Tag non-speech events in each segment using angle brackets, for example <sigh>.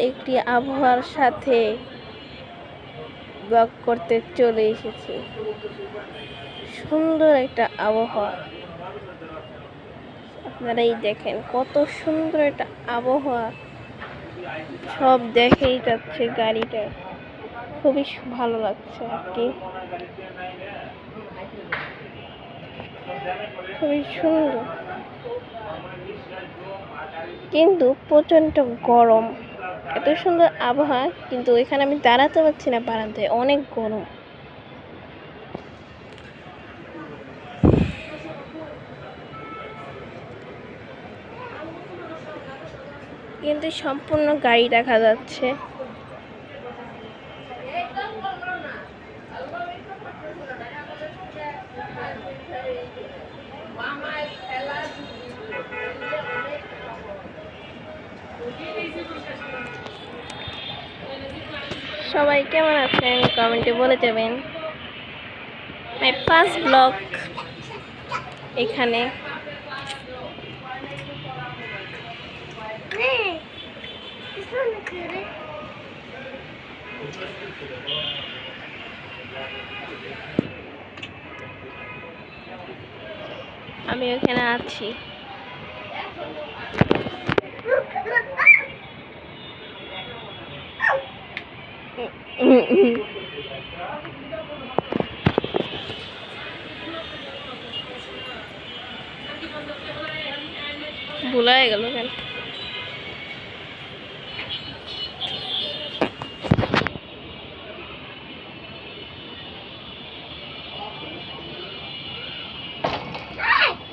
একটি আবহাওয়ার সাথে ব্লগ করতে চলে এসেছি। সুন্দর একটা আবহাওয়া। আপনারাই দেখেন কত সুন্দর একটা আবহাওয়া। সব দেখেই যাচ্ছে গাড়িটা। খুবই ভালো লাগছে আর কি। খুবই সুন্দর। কিন্তু প্রচণ্ড গরম। এত সুন্দর আবহাওয়া, কিন্তু এখানে আমি দাঁড়াতে পারছি না বারান্দায়, অনেক গরম। কিন্তু সম্পূর্ণ গাড়ি দেখা যাচ্ছে। সবাই কেমন আছেন? কমেন্টে বলে যাবেন। মাই ফার্স্ট ব্লগ এখানে। আমি ওখানে আছি। <laughs> ভুলাই গেল কেন?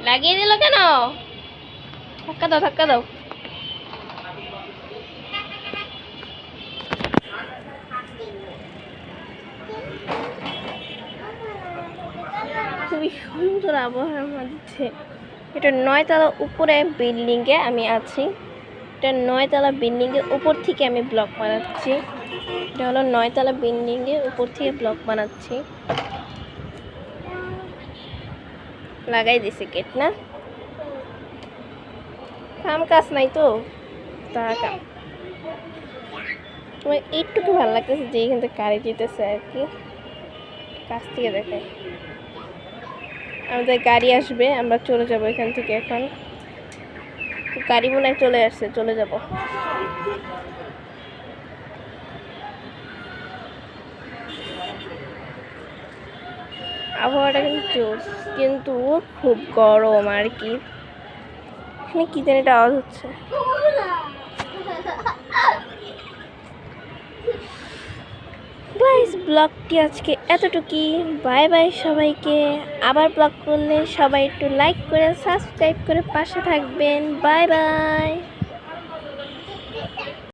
লাগিয়ে দিল কেন? ধাক্কা দাও ধাক্কা দাও। খুবই সুন্দর আবহাওয়ার মধ্যে। এটা নয়তলা উপরে বিল্ডিংয়ে আমি আছি। এটা নয়তলা বিল্ডিংয়ের উপর থেকে আমি ব্লক বানাচ্ছি। এটা হলো নয়তলা বিল্ডিংয়ের উপর থেকে ব্লক বানাচ্ছি। লাগাই দিছে গেট না? কাম কাজ নাই তো? তা কাম তোমার ভালো লাগতেছে যে এখান গাড়ি দিতেছে আর কি। কাছ থেকে দেখায় আমাদের গাড়ি আসবে, আমরা চলে যাব এখান থেকে এখন। গাড়ি মনে হয় চলে আসছে, চলে যাব। আবহাওয়াটা কিন্তু কিন্তু খুব গরম আর কি। এখানে কি জানি একটা আওয়াজ হচ্ছে। ব্লগটি আজকে এতটুকুই। বাই বাই সবাইকে। আবার ব্লগ করলে সবাই একটু লাইক করে সাবস্ক্রাইব করে পাশে থাকবেন। Bye bye.